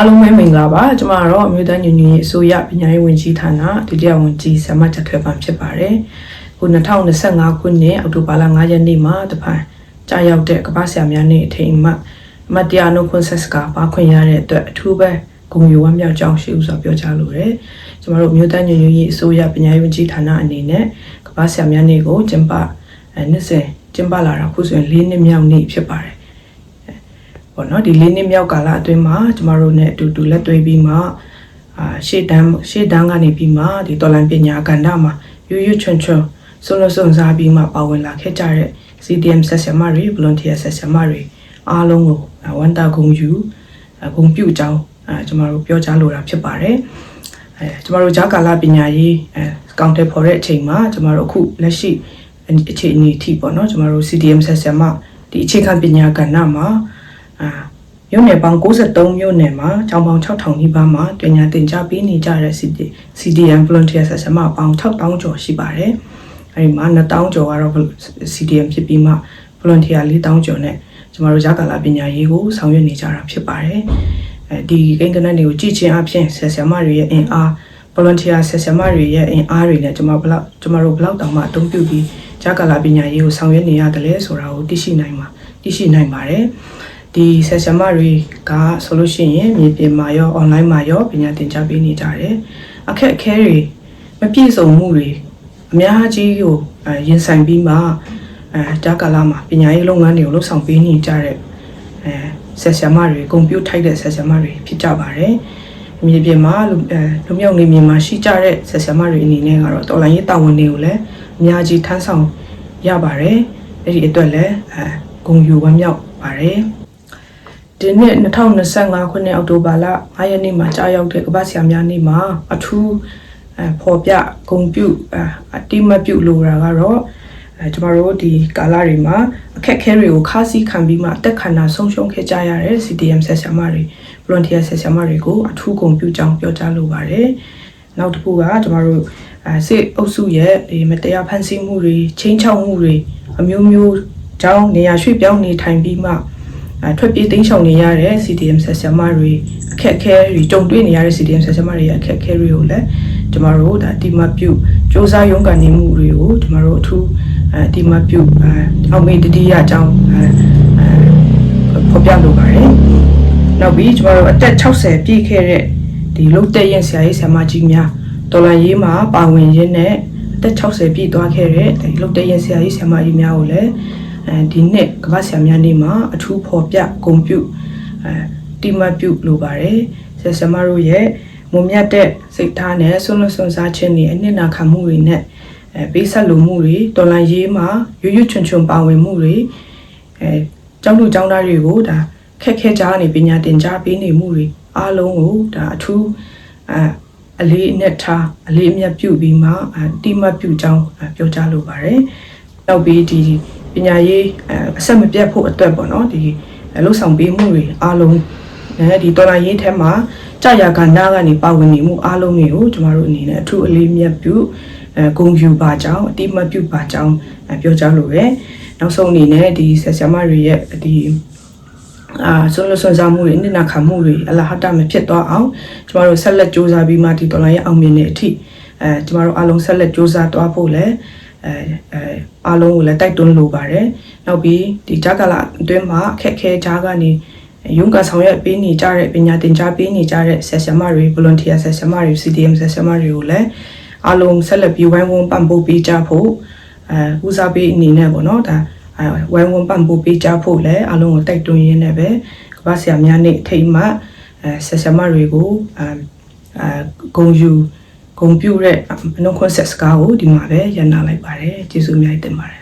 အားလုံးပဲမင်္ဂလာပါကျွန်မကတော့အမျိုးသားညီညွတ်ရေးအစိုးရပညာရေးဝန်ကြီးဌာနဒုတိယဝန်ကြီးဆမချက်ထွေပန်ဖြစ်ပါတယ်ခု2025ခုနှစ်အောက်တိုဘာလ9ရက်နေ့မှာတဖန်ကြာရောက်တဲ့ကမ္ဘာဆရာများနေ့အထိမ်းအမှတ်အမတ်တရားနှုတ်ခွန်းဆက်စကားပါခွင့်ရတဲ့အတွက်အထူးပဲဂုဏ်ယူဝမ်းမြောက်ကြောင်းရှိဥစွာပြောကြားလိုတယ်ကျွန်တော်တို့အမျိုးသားညီညွတ်ရေးအစိုးရပညာရေးဝန်ကြီးဌာနအနေနဲ့ကမ္ဘာဆရာများနေ့ကိုကျင်းပအဲနှစ်စဉ်ကျင်းပလာတာခုဆိုရင်၄နှစ်မြောက်နေ့ဖြစ်ပါတယ် ပေါ့နော်ဒီလေးနှစ်မြောက်ကာလအတွင်းမှာကျမတို့ ਨੇ အတူတူလက်တွဲပြီးမှအာရှေ့တန်းရှေ့တန်းကနေပြီးမှဒီတော်လန်ပညာကဏ္ဍမှာရွရွချွန်ချွန်ဆွလို့ဆွန်စားပြီးမှပါဝင်လာခဲ့ကြတဲ့ CDM ဆက်ဆံမတွေ volunteer ဆက်ဆံမတွေအားလုံးကိုအာဝန်တာဂုဏ်ယူအာဂုဏ်ပြုအကြောင်းအဲကျမတို့ပြောကြားလိုတာဖြစ်ပါတယ်အဲကျမတို့ဂျာကာလပညာရေးအဲကောင်တယ်ဖော်တဲ့အချိန်မှာကျမတို့အခုလက်ရှိအခြေအနေအထိပေါ့နော်ကျမတို့ CDM ဆက်ဆံမဒီအခြေခံပညာကဏ္ဍမှာ အာမြို့နယ်ပေါင်း63မြို့နယ်မှာကျောင်းပေါင်း6000နီးပါးမှာတွင်ညာတင် जा ပေးနေကြတဲ့ CD CDM volunteer ဆက်ဆံမပေါင်း6000ကျော်ရှိပါတယ်။အဲဒီမှာ1000ကျော်ကတော့ CDM ဖြစ်ပြီးမှ volunteer 4000ကျော်နဲ့ကျမတို့ရကာလပညာရေးကိုဆောင်ရွက်နေကြတာဖြစ်ပါတယ်။အဲဒီကိန်းကနန်းတွေကိုကြည့်ချင်းအပြင်ဆက်ဆံမတွေရဲ့အင်အား volunteer ဆက်ဆံမတွေရဲ့အင်အားတွေနဲ့ကျမဘလောက်ကျမတို့ဘလောက်တောင်မှအသုံးပြုပြီးရကာလပညာရေးကိုဆောင်ရွက်နေရတယ်လဲဆိုတာကိုသိရှိနိုင်မှာသိရှိနိုင်ပါတယ်။ ဒီဆက်ဆံမတွေကဆိုလို့ရှိရင်မြေပြင်မှာရော online မှာရောပညာသင်ကြားပေးနေကြတယ်အခက်အခဲတွေမပြည့်စုံမှုတွေအများကြီးကိုအဲရင်ဆိုင်ပြီးမှအဲတာကာလာမှာပညာရေးလုပ်ငန်းတွေကိုလှုပ်ဆောင်ပေးနေကြတဲ့အဲဆက်ဆံမတွေကွန်ပျူတာထိုက်တဲ့ဆက်ဆံမတွေဖြစ်ကြပါတယ်မြေပြင်မှာလူအဲလူမြောက်နေမြေမှာရှိကြတဲ့ဆက်ဆံမတွေအနေနဲ့ကတော့တော်လိုင်းရေးတာဝန်တွေကိုလည်းအများကြီးထမ်းဆောင်ရပါတယ်အဲ့ဒီအတွက်လည်းအဲဂုဏ်ယူဝမ်းမြောက်ပါတယ် ဒီနှစ်2025ခုနှစ်အောက်တိုဘာလ9ရက်နေ့မှာကြာရောက်တဲ့ကမ္ဘာ့ဆရာများနေ့မှာအထူးအဖော်ပြဂုံပြုအအတိမတ်ပြုလိုတာကတော့အဲကျမတို့ဒီကာလတွေမှာအခက်အခဲတွေကိုခါးစည်းခံပြီးမှအသက်ခန္ဓာဆုံးရှုံးခဲ့ကြရတဲ့ CDM ဆက်ဆံမတွေ volunteer ဆက်ဆံမတွေကိုအထူးဂုံပြုကြောင်းပြောကြားလိုပါတယ်။နောက်တစ်ခုကကျမတို့အဲစစ်အုပ်စုရဲ့ဒီမတရားဖန်ဆီးမှုတွေချင်းချောက်မှုတွေအမျိုးမျိုးကြောင်းနေရာရွှေ့ပြောင်းနေထိုင်ပြီးမှ အဲထွက်ပြေးတိမ်းရှောင်နေရတဲ့ CDM ဆက်ဆံမတွေအခက်အခဲတွေကြုံတွေ့နေရတဲ့ CDM ဆက်ဆံမတွေရဲ့အခက်အခဲတွေကိုလည်းကျမတို့ဒါဒီမပြုစ조사ရုံးကန်နေမှုတွေကိုကျမတို့အထူးအဲဒီမပြုအဲအောင်မေတ္တိယအကြောင်းအဲအဲဖော်ပြလိုပါတယ်။နောက်ပြီးကျမတို့အသက်60ပြည့်ခဲ့တဲ့ဒီလုတ်တက်ရင်ဆရာကြီးဆရာမကြီးများတော်လန်ရေးမှာပါဝင်ရင်းနဲ့အသက်60ပြည့်သွားခဲ့တဲ့ဒီလုတ်တက်ရင်ဆရာကြီးဆရာမကြီးများကိုလည်း အဲဒီနှစ်ကမ္ဘာဆရာများနေ့မှာအထူးဖော်ပြဂုဏ်ပြုအဲတိမတ်ပြုလိုပါတယ်ဆရာဆရာမတို့ရဲ့မုံမြတ်တဲ့စိတ်ထားနဲ့ဆွလွန်ဆွန်စားခြင်းတွေအနှစ်နာခံမှုတွေနဲ့အဲပေးဆက်လိုမှုတွေတော်လန်ရေးမှာရွရွချွန်ချွန်ပါဝင်မှုတွေအဲကျောင်းသူကျောင်းသားတွေကိုဒါခက်ခဲကြားနေပညာသင်ကြားပေးနေမှုတွေအားလုံးကိုဒါအထူးအဲအလေးအနက်ထားအလေးအမြတ်ပြုပြီးမှအတိမတ်ပြုကြောင်းအဲပြောကြားလိုပါတယ်နောက်ပြီးဒီ ပညာရေးအအဆက်မပြတ်ဖို့အတွက်ပေါ့နော်ဒီလှုပ်ဆောင်ပေးမှုတွေအားလုံးအဲဒီတော်လိုင်းရေးထဲမှာကြာရကနာကနေပါဝင်နေမှုအားလုံးတွေကိုကျမတို့အနေနဲ့အထူးအလေးမြတ်ပြုအဲဂုဏ်ယူပါကြောင်းအတိမတ်ပြုပါကြောင်းအဲပြောကြားလိုပဲနောက်ဆုံးအနေနဲ့ဒီဆက်ဆံမတွေရဲ့ဒီအာဆွမ်းလဆွမ်းစားမှုတွေနိနာခံမှုတွေအလဟတမဖြစ်သွားအောင်ကျမတို့ဆက်လက်စ조사ပြီးမှဒီတော်လိုင်းရဲ့အောင်မြင်တဲ့အထိအဲကျမတို့အားလုံးဆက်လက်စ조사သွားဖို့လည်း အဲအဲအားလုံးကိုလည်းတိုက်တွန်းလိုပါတယ်။နောက်ပြီးဒီဂျာကာလာအတွင်းမှာအခက်အခဲဂျာကနေရုံးကဆောင်ရွက်ပေးနေကြတဲ့ပညာသင်ကြားပေးနေကြတဲ့ဆက်ဆံမတွေ volunteer ဆက်ဆံမတွေ CDM ဆက်ဆံမတွေကိုလည်းအားလုံးဆက်လက်ပြီးဝိုင်းဝန်းပံ့ပိုးပေးကြဖို့အဲဦးစားပေးအနေနဲ့ပေါ့နော်ဒါအဲဝိုင်းဝန်းပံ့ပိုးပေးကြဖို့လည်းအားလုံးကိုတိုက်တွန်းရင်းနဲ့ပဲကမ္ဘာဆရာများနေ့အထိမ်းအမှတ်အဲဆက်ဆံမတွေကိုအဲအဲဂုံယူ ဂုံပြူတဲ့နှုတ်ခွန်းဆက်စကားကိုဒီမှာပဲရန်နာလိုက်ပါတယ်ကျေးဇူးအများကြီးတင်ပါတယ်